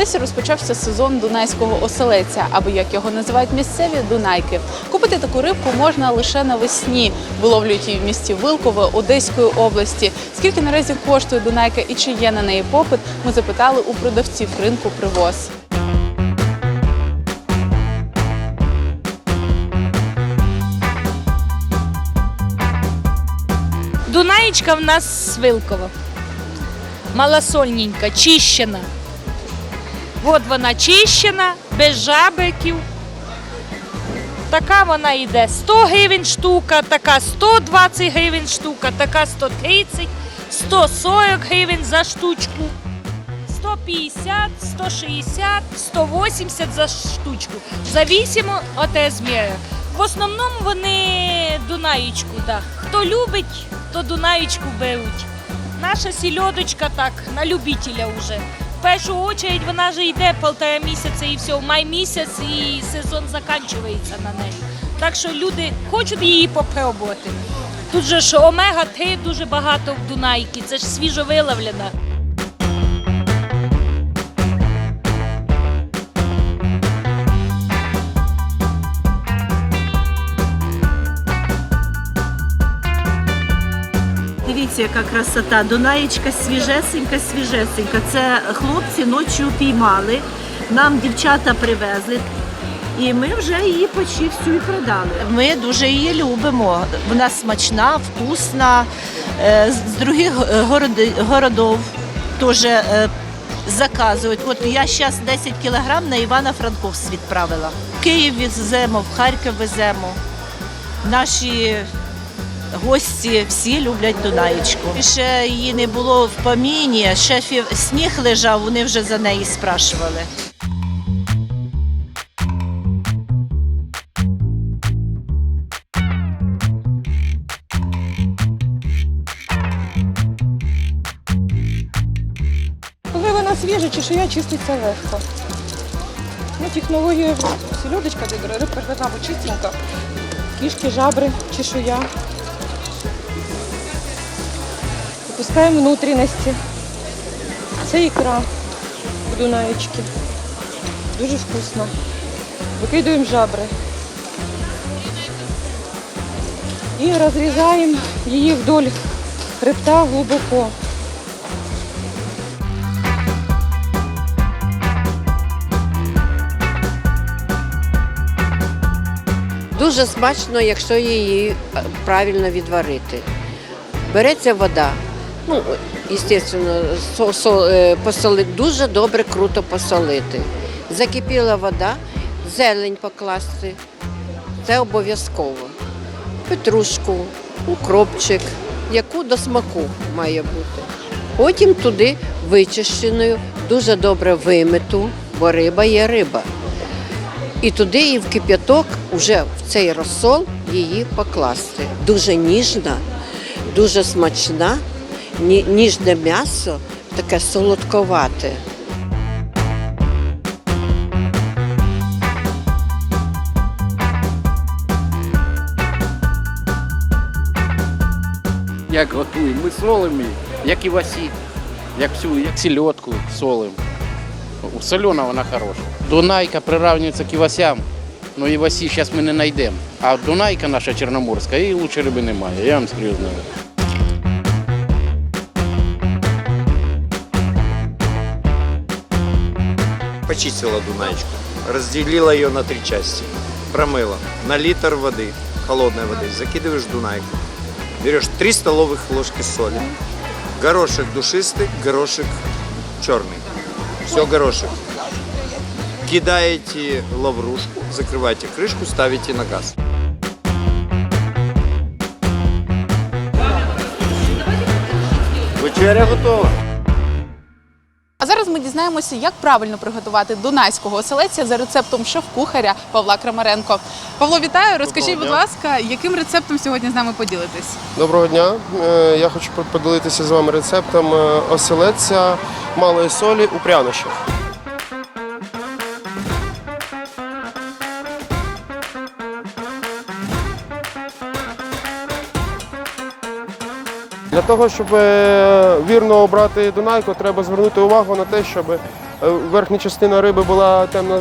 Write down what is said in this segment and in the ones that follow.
Одесі розпочався сезон дунайського оселеця, або як його називають місцеві дунайки. Купити таку рибку можна лише навесні. Виловлюють її в місті Вилкове Одеської області. Скільки наразі коштує дунайка і чи є на неї попит? Ми запитали у продавців ринку привоз. Дунаєчка в нас свилкова. Малосольненька, чищена. От вона чищена, без жабриків. Така вона йде 100 гривень штука, така 120 гривень штука, така 130, 140 гривень за штучку. 150, 160, 180 за штучку. Завісимо від розміру. В основному вони дунаєчку, да. Хто любить, то дунаєчку беруть. Наша сільодочка так, на любителя вже. Першу очередь вона вже йде полтора місяця і все, май місяць і сезон закінчується на неї. Так що люди хочуть її попробувати. Тут же ж омега-3 дуже багато в Дунайці, це ж свіжо виловлена. Яка красота. Дунаєчка свіжесенька, свіжесенька. Це хлопці ночі упіймали, нам дівчата привезли. І ми вже її почти всю і продали. Ми дуже її любимо. Вона смачна, вкусна. Е, З других е, городів теж е, заказують. От я зараз 10 кілограм на Івано-Франковськ відправила. В Київ веземо, в Харків веземо. Наші Гості всі люблять Дунаєчку. Ще її не було в поміні, шефів сніг лежав, вони вже за неї спрашували. Коли вона свіжа, чешуя чиститься легко. Ну, технологія сільодочка, де рибка чистенька. Кішки, жабри, чешуя. Випускаємо внутрішності. Це ікра в дунаєчки. Дуже вкусно. Викидуємо жабри. І розрізаємо її вдоль хребта глибоко. Дуже смачно, якщо її е, правильно відварити. Береться вода. Ну, звісно, со, со, е, посоли- дуже добре, круто посолити. Закипіла вода, зелень покласти. Це обов'язково. Петрушку, укропчик, яку до смаку має бути. Потім туди вичищеною, дуже добре вимиту, бо риба є риба. І туди і в кип'яток вже в цей розсол її покласти. Дуже ніжна, дуже смачна, ніжне м'ясо, таке солодковате. як готуємо. Ми солимо, як і васі, як всю, як сільотку солимо. Солена вона хороша. Дунайка приравнюється к івасям, але івасі зараз ми не знайдемо. А Дунайка наша чорноморська, і лучше риби немає, я вам серйозно Почистила Дунаечку, разделила ее на три части, промыла. На литр воды, холодной воды, закидываешь Дунайку. Берешь 3 столовых ложки соли, горошек душистый, горошек черный. Все горошек. Кидаете лаврушку, закрываете крышку, ставите на газ. Вечеря готова. А зараз ми дізнаємося, як правильно приготувати дунайського оселедця за рецептом шеф-кухаря Павла Крамаренко. Павло, вітаю! Розкажіть, будь ласка, яким рецептом сьогодні з нами поділитесь? Доброго дня. Е, Я хочу поділитися з вами рецептом е, оселедця малої солі у прянощах. Для того, щоб е, вірно обрати Дунайку, треба звернути увагу на те, щоб е, верхня частина риби була темно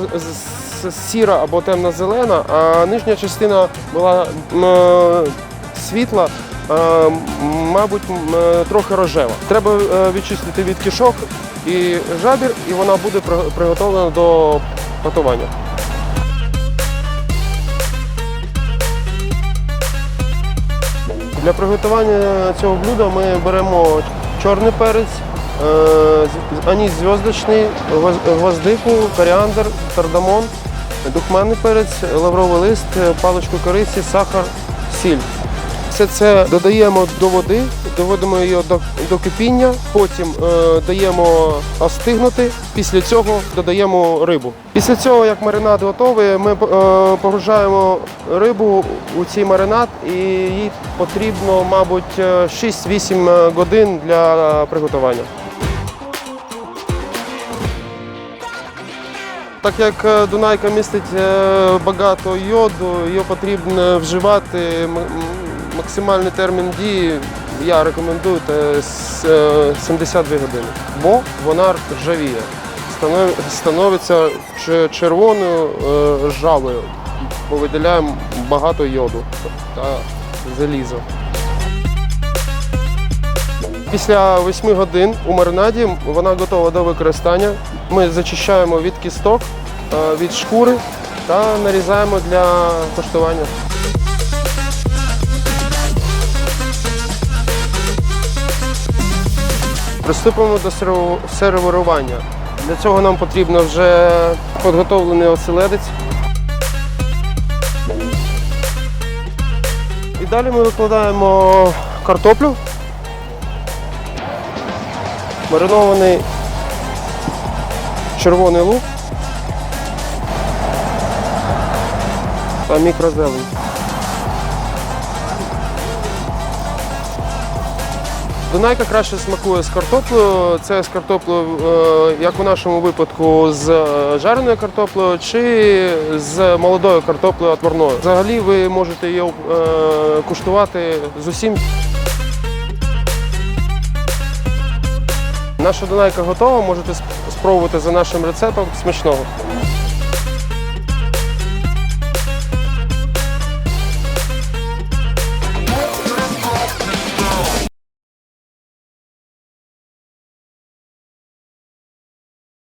сіра або темно-зелена, а нижня частина була е, світла, мабуть, трохи рожева. Треба відчистити від кишок і жабір, і вона буде приготовлена до готування. Для приготування цього блюда ми беремо чорний перець, е, аніс зв'язочний, гвоздику, коріандр, кардамон, духмяний перець, лавровий лист, паличку кориці, сахар, сіль. Все це додаємо до води, доводимо її до, до кипіння, потім е, даємо остигнути, після цього додаємо рибу. Після цього, як маринад готовий, ми е, погружаємо рибу у цей маринад і їй потрібно, мабуть, е, 6-8 годин для приготування. Так як е, Дунайка містить е, багато йоду, її потрібно вживати максимальний термін дії. Я рекомендую це е, 72 години, бо вона ржавіє, становиться червоною е, ржавою, бо виділяємо багато йоду та заліза. Після 8 годин у маринаді вона готова до використання. Ми зачищаємо від кісток, е, від шкури та нарізаємо для коштування. Приступимо до сервірування. Для цього нам потрібно вже підготовлений оселедець. І далі ми викладаємо картоплю. маринований червоний лук та мікрозелень. Дунайка краще смакує з картоплею. Це з картоплею, е, як у нашому випадку, з е, жареною картоплею чи з молодою картоплею отварною. Взагалі ви можете її е, куштувати з усім. Наша донайка готова, можете спробувати за нашим рецептом смачного.